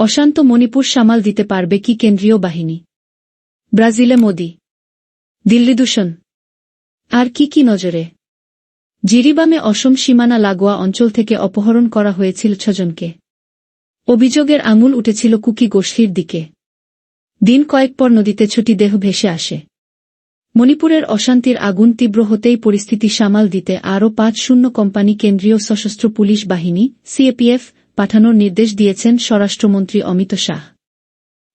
অশান্ত মণিপুর সামাল দিতে পারবে কি কেন্দ্রীয় বাহিনী? ব্রাজিলে মোদি। দিল্লি দূষণ। আর কি কি নজরে? জিরিবামে অসম সীমানা লাগোয়া অঞ্চল থেকে অপহরণ করা হয়েছিল ছজনকে। অভিযোগের আঙুল উঠেছিল কুকি গোষ্ঠীর দিকে। দিন কয়েক পর নদীতে ছুটি দেহ ভেসে আসে। মণিপুরের অশান্তির আগুন তীব্র হতেই পরিস্থিতি সামাল দিতে আরও পাঁচ শূন্য কোম্পানি কেন্দ্রীয় সশস্ত্র পুলিশ বাহিনী, সিএপিএফ পাঠানোর নির্দেশ দিয়েছেন স্বরাষ্ট্রমন্ত্রী অমিত শাহ।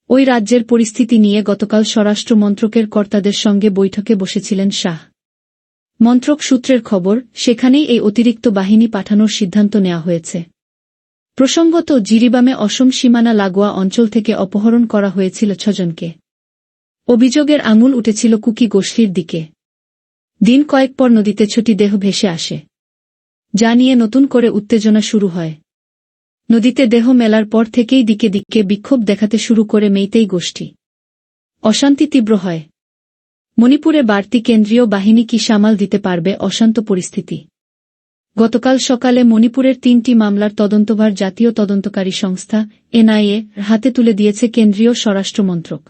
ওই রাজ্যের পরিস্থিতি নিয়ে গতকাল স্বরাষ্ট্র মন্ত্রকের কর্তাদের সঙ্গে বৈঠকে বসেছিলেন শাহ। মন্ত্রক সূত্রের খবর, সেখানেই এই অতিরিক্ত বাহিনী পাঠানোর সিদ্ধান্ত নেওয়া হয়েছে। প্রসঙ্গত, জিরিবামে অসম সীমানা লাগোয়া অঞ্চল থেকে অপহরণ করা হয়েছিল ছজনকে। অভিযোগের আঙুল উঠেছিল কুকি গোষ্ঠীর দিকে। দিন কয়েক পর নদীতে ছুটি দেহ ভেসে আসে। যা নিয়ে নতুন করে উত্তেজনা শুরু হয়। নদীতে দেহ মেলার পর থেকেই দিকে দিকে বিক্ষোভ দেখাতে শুরু করে মেইতেই গোষ্ঠী। অশান্তি তীব্র হয়। মণিপুরে বাড়তি কেন্দ্রীয় বাহিনী কি সামাল দিতে পারবে অশান্ত পরিস্থিতি। গতকাল সকালে মণিপুরের তিনটি মামলার তদন্তভার জাতীয় তদন্তকারী সংস্থা, এনআইএ, হাতে তুলে দিয়েছে কেন্দ্রীয় স্বরাষ্ট্রমন্ত্রক।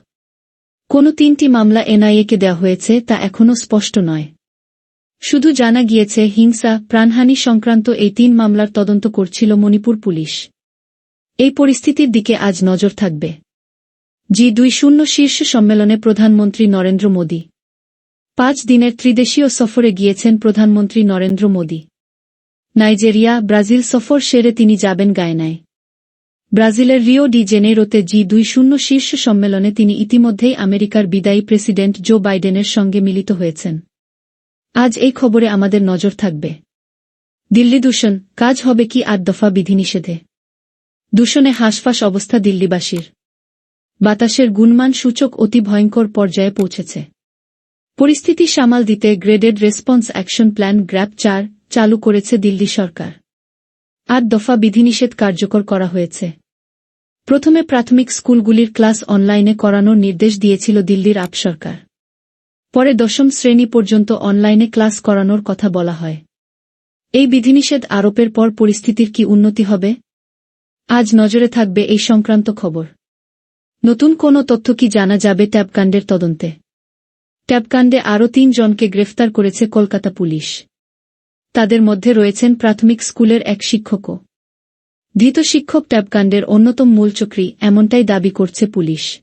কোন তিনটি মামলা এনআইএকে দেওয়া হয়েছে তা এখনও স্পষ্ট নয়। শুধু জানা গিয়েছে, হিংসা, প্রাণহানি সংক্রান্ত এই তিন মামলার তদন্ত করছিল মণিপুর পুলিশ। এই পরিস্থিতির দিকে আজ নজর থাকবে। জি দুই শূন্য শীর্ষ সম্মেলনে প্রধানমন্ত্রী নরেন্দ্র মোদী। পাঁচ দিনের ত্রিদেশীয় সফরে গিয়েছেন প্রধানমন্ত্রী নরেন্দ্র মোদী। নাইজেরিয়া, ব্রাজিল সফর সেরে তিনি যাবেন গায়নায়। ব্রাজিলের রিও ডি জেনেরোতে জি দুই শূন্য শীর্ষ সম্মেলনে তিনি ইতিমধ্যেই আমেরিকার বিদায়ী প্রেসিডেন্ট জো বাইডেনের সঙ্গে মিলিত হয়েছেন। আজ এই খবরে আমাদের নজর থাকবে। দিল্লি দূষণ, কাজ হবে কি আট দফা বিধিনিষেধে। দূষণে হাঁসফাঁস অবস্থা দিল্লিবাসীর। বাতাসের গুণমান সূচক অতি ভয়ঙ্কর পর্যায়ে পৌঁছেছে। পরিস্থিতি সামাল দিতে graded response action plan GRAP চার চালু করেছে দিল্লি সরকার। আট দফা বিধিনিষেধ কার্যকর করা হয়েছে। প্রথমে প্রাথমিক স্কুলগুলির ক্লাস অনলাইনে করানোর নির্দেশ দিয়েছিল দিল্লির আপ সরকার। পরে দশম শ্রেণি পর্যন্ত অনলাইনে ক্লাস করানোর কথা বলা হয়। এই বিধিনিষেধ আরোপের পর পরিস্থিতির কি উন্নতি হবে? আজ নজরে থাকবে এই সংক্রান্ত খবর। নতুন কোনো তথ্য কি জানা যাবে ট্যাবকাণ্ডের তদন্তে? ট্যাবকাণ্ডে আরও তিন জনকে গ্রেফতার করেছে কলকাতা পুলিশ। তাদের মধ্যে রয়েছেন প্রাথমিক স্কুলের এক শিক্ষকও। ধৃত শিক্ষক ট্যাবকাণ্ডের অন্যতম মূলচক্রী এমনটাই দাবি করছে পুলিশ।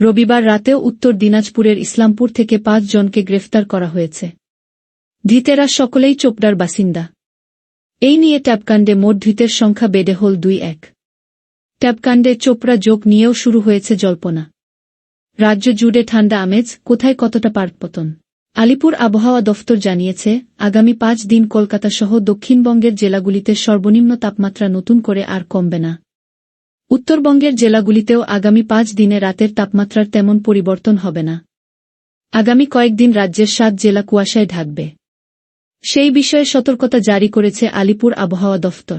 রবিবার রাতেও উত্তর দিনাজপুরের ইসলামপুর থেকে পাঁচ জনকে গ্রেফতার করা হয়েছে। ধৃতেরা সকলেই চোপড়ার বাসিন্দা। এই নিয়ে ট্যাবকাণ্ডে মোট ধৃতের সংখ্যা বেড়ে হল দুই এক। ট্যাবকাণ্ডে চোপড়া যোগ নিয়েও শুরু হয়েছে জল্পনা। রাজ্য জুড়ে ঠান্ডা আমেজ, কোথায় কতটা পার্কপতন? আলিপুর আবহাওয়া দফতর জানিয়েছে, আগামী পাঁচ দিন কলকাতা সহ দক্ষিণবঙ্গের জেলাগুলিতে সর্বনিম্ন তাপমাত্রা নতুন করে আর কমবে না। উত্তরবঙ্গের জেলাগুলিতেও আগামী পাঁচ দিনে রাতের তাপমাত্রার তেমন পরিবর্তন হবে না। আগামী কয়েকদিন রাজ্যের সাত জেলা কুয়াশায় ঢাকবে। সেই বিষয়ে সতর্কতা জারি করেছে আলিপুর আবহাওয়া দফতর।